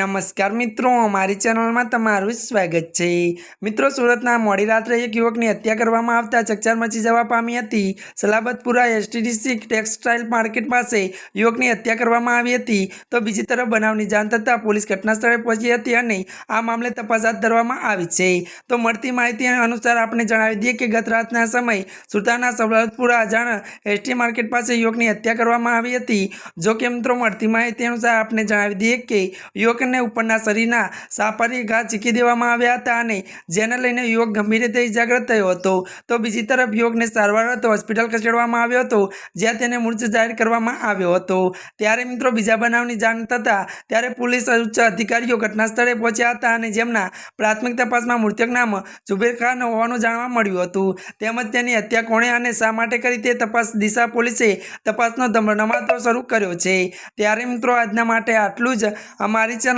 નમસ્કાર મિત્રો, અમારી ચેનલમાં તમારું સ્વાગત છે. મિત્રો, સુરતના મોડી રાત્રે એક યુવકની હત્યા કરવામાં આવતા ચકચાર મચી જવા પામી હતી. સલાબતપુરા એસટીડીસી ટેક્સટાઇલ માર્કેટ પાસે યુવકની હત્યા કરવામાં આવી હતી. તો બીજી તરફ બનાવની જાણ થતાં પોલીસ ઘટના સ્થળે પહોંચી હતી અને આ મામલે તપાસ હાથ ધરવામાં આવી છે. તો મળતી માહિતી અનુસાર આપણે જણાવી દઈએ કે ગત રાતના સમય સુરતાના સલાબતપુરા અજાણ એસટી માર્કેટ પાસે યુવકની હત્યા કરવામાં આવી હતી. જો કે મિત્રો, મળતી માહિતી અનુસાર આપણે જણાવી દઈએ કે યુવકને ઉપરના શરીરના સાપરી ઘા ચીકી દેવામાં આવ્યા હતા અને જેને લઈને યુવક ગંભીર રીતે ઇજાગ્રસ્ત થયો હતો. તો બીજી તરફ યુવકને સારવાર અર્થે હોસ્પિટલ ખસેડવામાં આવ્યો હતો, જ્યાં તેને મૃત જાહેર કરવામાં આવ્યો હતો. ત્યારે મિત્રો બીજા બનાવની જાણ થતાં ત્યારે પોલીસ ઉચ્ચ અધિકારીઓ ઘટના સ્થળે પહોંચ્યા હતા અને જેમના પ્રાથમિક તપાસમાં મૃતક નામ ઝુબેર ખાન હોવાનું જાણવા મળ્યું હતું. તેમજ તેની હત્યા કોણે અને શા માટે કરી તે તપાસ દિશા પોલીસે તપાસનો ધમધમાતો શરૂ કર્યો છે. ત્યારે મિત્રો આજના માટે આટલું જ. અમારી